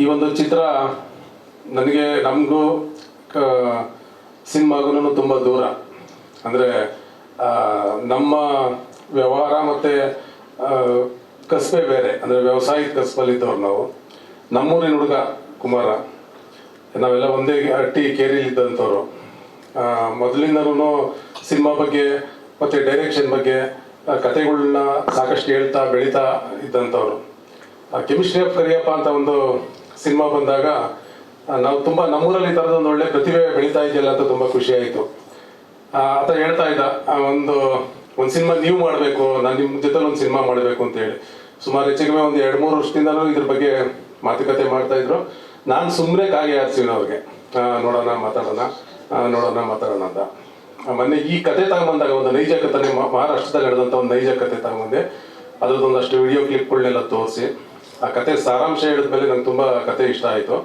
ಈ ಒಂದು ಚಿತ್ರ ನನಗೆ ನಮಗೂ ಸಿನಿಮಾಗೂ ತುಂಬ ದೂರ. ಅಂದರೆ ನಮ್ಮ ವ್ಯವಹಾರ ಮತ್ತು ಕಸಬೆ ಬೇರೆ. ಅಂದರೆ ವ್ಯವಸಾಯಿಕ ಕಸ್ಬಲ್ಲಿದ್ದವ್ರು ನಾವು. ನಮ್ಮೂರಿನ ಹುಡುಗ ಕುಮಾರ. ನಾವೆಲ್ಲ ಒಂದೇ ಹಟ್ಟಿ ಕೇರಿಲಿದ್ದಂಥವ್ರು. ಮೊದಲಿಂದನೂ ಸಿನಿಮಾ ಬಗ್ಗೆ ಮತ್ತು ಡೈರೆಕ್ಷನ್ ಬಗ್ಗೆ ಕತೆಗಳನ್ನ ಕತೆಗಳ್ನ ಸಾಕಷ್ಟು ಹೇಳ್ತಾ ಬೆಳೀತಾ ಇದ್ದಂಥವ್ರು. ಕೆಮಿಸ್ಟ್ರಿ ಆಫ್ ಕರಿಯಪ್ಪ ಅಂತ ಒಂದು ಸಿನಿಮಾ ಬಂದಾಗ ನಾವು ತುಂಬ ನಮ್ಮೂರಲ್ಲಿ ಈ ಥರದ ಒಂದು ಒಳ್ಳೆ ಪ್ರತಿಭೆ ಬೆಳೀತಾ ಇದೆಯಲ್ಲ ಅಂತ ತುಂಬ ಖುಷಿ ಆಯಿತು. ಆತ ಹೇಳ್ತಾ ಇದ್ದ. ಒಂದು ಒಂದು ಸಿನಿಮಾ ನೀವು ಮಾಡಬೇಕು, ನಾನು ನಿಮ್ಮ ಜೊತೆ ಒಂದು ಸಿನಿಮಾ ಮಾಡಬೇಕು ಅಂತ ಹೇಳಿ. ಸುಮಾರು ಹೆಚ್ಚಿಗೆ ಒಂದು ಎರಡು ಮೂರು ವರ್ಷದಿಂದಲೂ ಇದ್ರ ಬಗ್ಗೆ ಮಾತುಕತೆ ಮಾಡ್ತಾ ಇದ್ರು. ನಾನು ಸುಮ್ಮನೆ ಕಾಗೆ ಆರಿಸಿನ ಅವ್ರಿಗೆ. ನೋಡೋಣ, ಮಾತಾಡೋಣ ನೋಡೋಣ, ಮಾತಾಡೋಣ ಅಂತ. ಮೊನ್ನೆ ಈ ಕತೆ ತಗೊಂಬಂದಾಗ ಒಂದು ನೈಜ ಕಥೆ ಮಹಾರಾಷ್ಟ್ರದಲ್ಲಿ ನಡೆದಂಥ ಒಂದು ನೈಜ ಕತೆ ತಗೊಂಬಂದೆ. ಅದ್ರದ್ದೊಂದಷ್ಟು ವಿಡಿಯೋ ಕ್ಲಿಪ್ಗಳನ್ನೆಲ್ಲ ತೋರಿಸಿ. ಆ ಕತೆ ಸಾರಾಂಶ ಹೇಳಿದ್ಮೇಲೆ ನಂಗೆ ತುಂಬ ಕತೆ ಇಷ್ಟ ಆಯಿತು.